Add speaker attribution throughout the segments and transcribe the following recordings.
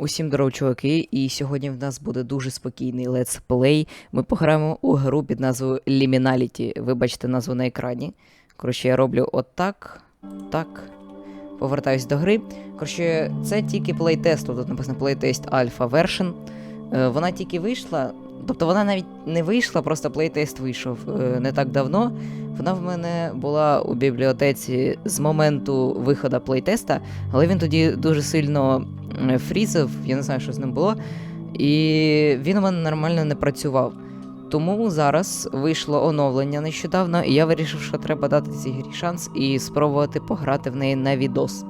Speaker 1: Усім здоров, чуваки, і сьогодні в нас буде дуже спокійний летсплей. Ми пограємо у гру під назвою Liminality. Ви бачите назву на екрані. Коротше, я роблю отак, так. Повертаюсь до гри. Коротше, це тільки плейтест, тут написано плейтест Alpha Version. Е, Вона тільки вийшла, тобто вона навіть не вийшла, просто плейтест вийшов е, не так давно. Вона в мене була у бібліотеці з моменту виходу плейтеста, але він тоді дуже сильно фрізив, я не знаю, що з ним було. І він у мене нормально не працював. Тому зараз вийшло оновлення нещодавно, і я вирішив, що треба дати цій грі шанс і спробувати пограти в неї на відос.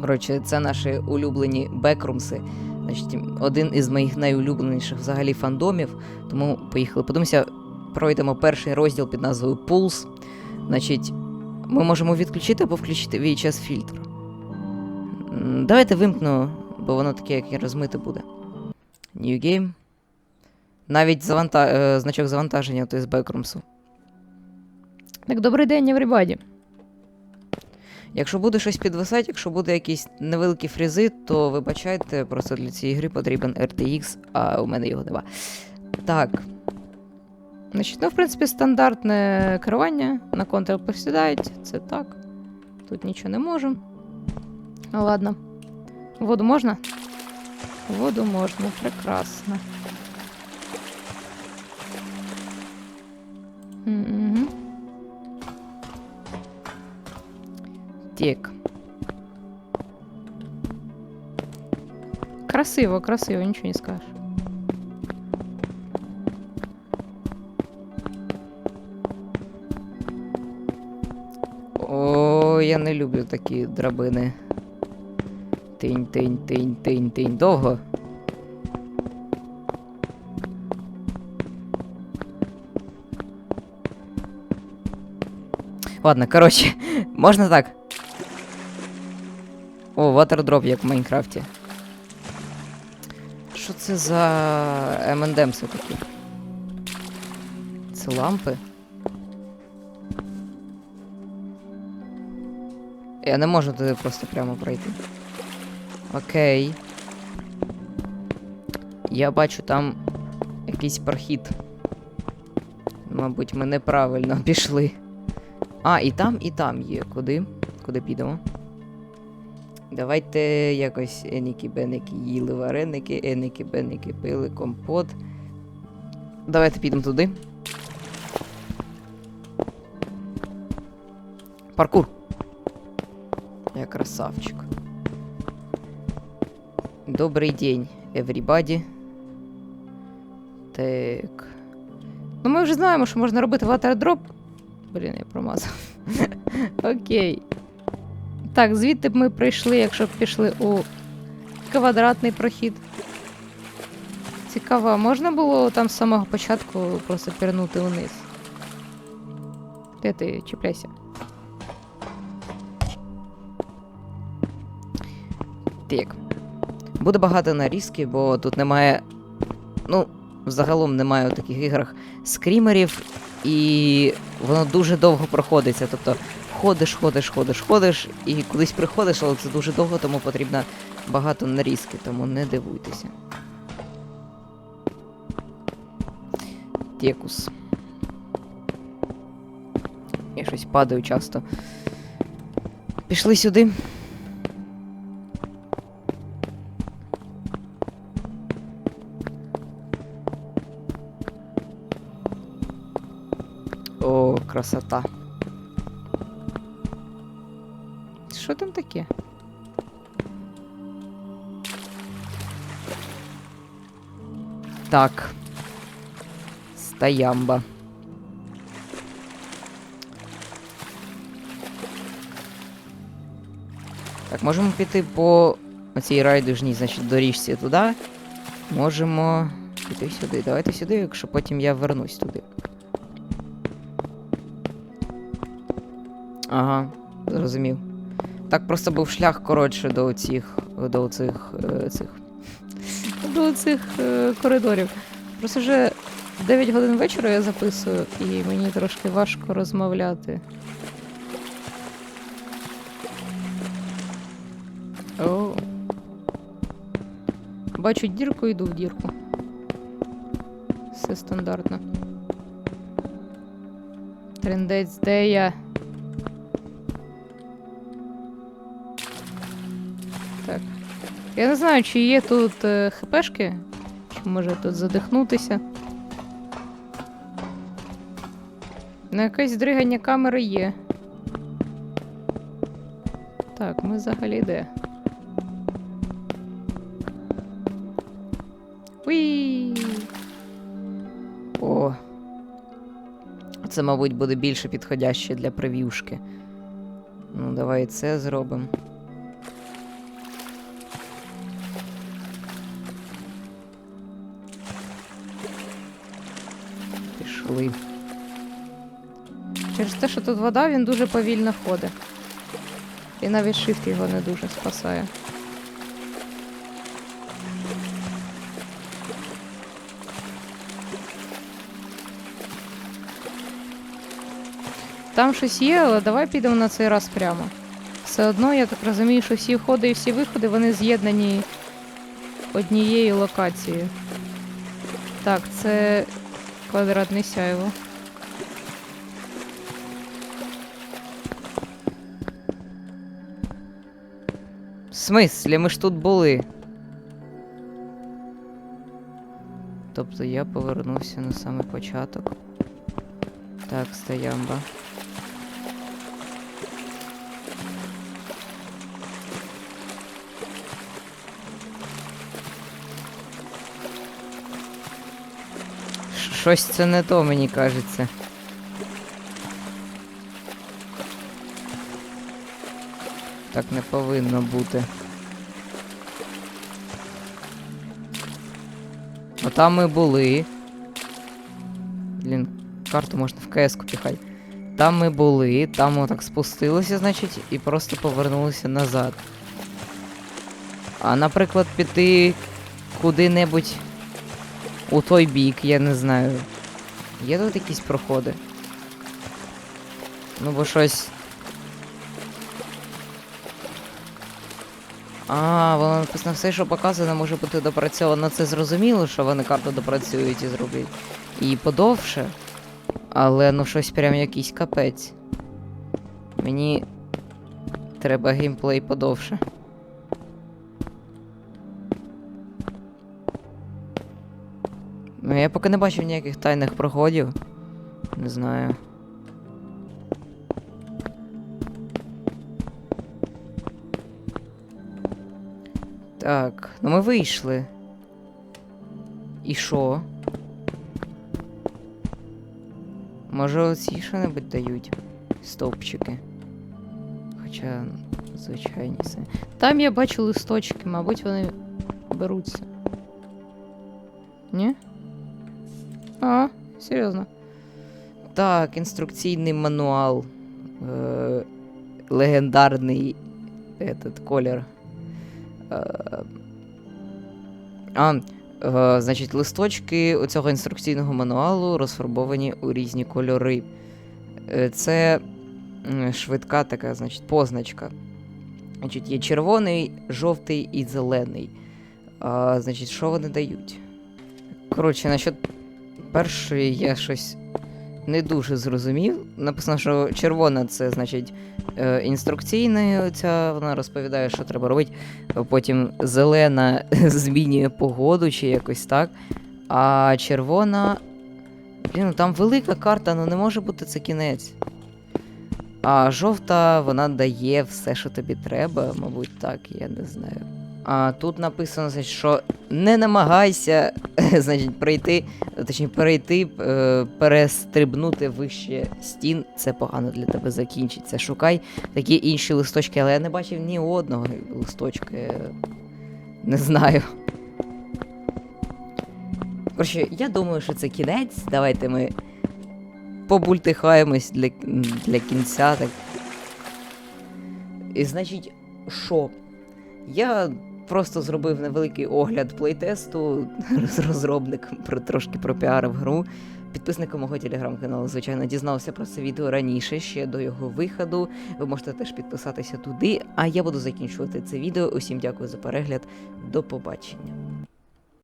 Speaker 1: Коротше, це наші улюблені бекрумси. Значить, один із моїх найулюбленіших взагалі фандомів. Тому поїхали. Подивимося, пройдемо перший розділ під назвою Pulse. Значить, ми можемо відключити або включити VHS фільтр. Давайте вимкну, бо воно таке, як і розмите буде. New Game. Навіть заванта... е, значок завантаження то з Бекрумсу. Так, добрий день, everybody. Якщо буде щось підвисати, якщо буде якісь невеликі фрізи, то вибачайте, просто для цієї гри потрібен RTX, а у мене його нема. Так. Значить, ну, в принципі, стандартне керування. На контр посідають, це так. Тут нічого не можемо. Ну, ладно. Воду можна? Воду можна, прекрасно. Угу. Так. Красиво, красиво, нічого не скажеш. О, я не люблю такі драбини. Тинь, тинь, тинь, тинь, тинь. Довго. Ладно, коротше, можна так. О, ватердроп, як в Майнкрафті. Що це за M&M's такі? Це лампи? Я не можу туди просто прямо пройти. Окей. Я бачу там якийсь прохід. Мабуть, ми неправильно пішли. А, і там, і там є. Куди? Куди підемо? Давайте якось еніки-беники їли вареники, еники-беники пили компот. Давайте підемо туди. Паркур. Я красавчик. Добрий день, everybody. Так. Ну, ми вже знаємо, що можна робити ватердроп. Блін, я промазав. Окей. Так, звідти б ми прийшли, якщо б пішли у квадратний прохід. Цікаво, можна було там з самого початку просто пірнути вниз? Де ти чіпляйся? Так. Буде багато нарізки, бо тут немає. Ну, загалом немає у таких іграх скрімерів, і воно дуже довго проходиться. Тобто ходиш, ходиш, ходиш, ходиш, і кудись приходиш, але це дуже довго, тому потрібно багато нарізки, тому не дивуйтеся. Текус. Я щось падаю часто. Пішли сюди. О, красота. Що там таке? Так. Стоямба. Так, можемо піти по цій райдужній, значить, доріжці туди. Можемо піти сюди. Давайте сюди, якщо потім я вернусь туди. Ага, зрозумів. Так просто був шлях коротше до цих. до цих. Е, цих. До цих е, коридорів. Просто вже 9 годин вечора я записую, і мені трошки важко розмовляти. О.
Speaker 2: бачу дірку, йду в дірку. Все стандартно. Трендець, де я? Я не знаю, чи є тут е, хпшки, чи може тут задихнутися. Ну, якесь дригання камери є. Так, ми взагалі де? Уі!
Speaker 1: О. Це, мабуть, буде більше підходяще для прев'юшки. Ну, давай це зробимо. Пішли.
Speaker 2: Через те, що тут вода, він дуже повільно ходить. І навіть шифт його не дуже спасає. Там щось є, але давай підемо на цей раз прямо. Все одно, я так розумію, що всі входи і всі виходи вони з'єднані однією локацією. Так, це квадратне сяйво.
Speaker 1: В смислі, ми ж тут були. Тобто я повернувся на самий початок. Так, стоямба. Щось це не то, мені кажеться. Так не повинно бути. Отам ми були. Блін, карту можна в КС-ку піхати. Там ми були, там так спустилися, значить, і просто повернулися назад. А, наприклад, піти куди-небудь у той бік, я не знаю. Є тут якісь проходи? Ну, бо щось. А, воно написано все, що показано, може бути допрацьовано. Це зрозуміло, що вони карту допрацюють і зроблять. І подовше. Але ну щось прям якийсь капець. Мені треба геймплей подовше. Я поки не бачив ніяких тайних проходів. Не знаю. Так, ну ми вийшли. І що? Може оці що-небудь дають? Стовпчики. Хоча, звичайні це.
Speaker 2: Там я бачу листочки, мабуть, вони беруться. Ні? А, серйозно.
Speaker 1: Так, інструкційний мануал. Е- легендарний этот колір. Е- а, е- значить, листочки у цього інструкційного мануалу розфарбовані у різні кольори. Е, Це швидка така, значить, позначка. Значить, є червоний, жовтий і зелений. А, значить, що вони дають? Коротше, насчет першої я щось не дуже зрозумів. Написано, що червона це, значить, е, інструкційна, оця, вона розповідає, що треба робити. Потім зелена змінює погоду чи якось так. А червона. Блін, ну там велика карта, ну не може бути це кінець. А жовта вона дає все, що тобі треба, мабуть, так, я не знаю. А тут написано, значить, що не намагайся, значить, пройти, точніше, перейти, е, перестрибнути вище стін. Це погано для тебе закінчиться. Шукай такі інші листочки, але я не бачив ні одного листочка. Не знаю. Коротше, я думаю, що це кінець. Давайте ми побультихаємось для, для кінця. Так. І значить, що? Я просто зробив невеликий огляд плейтесту з розробником, про, трошки пропіарив гру. Підписником мого телеграм-каналу, звичайно, дізнався про це відео раніше, ще до його виходу. Ви можете теж підписатися туди. А я буду закінчувати це відео. Усім дякую за перегляд. До побачення.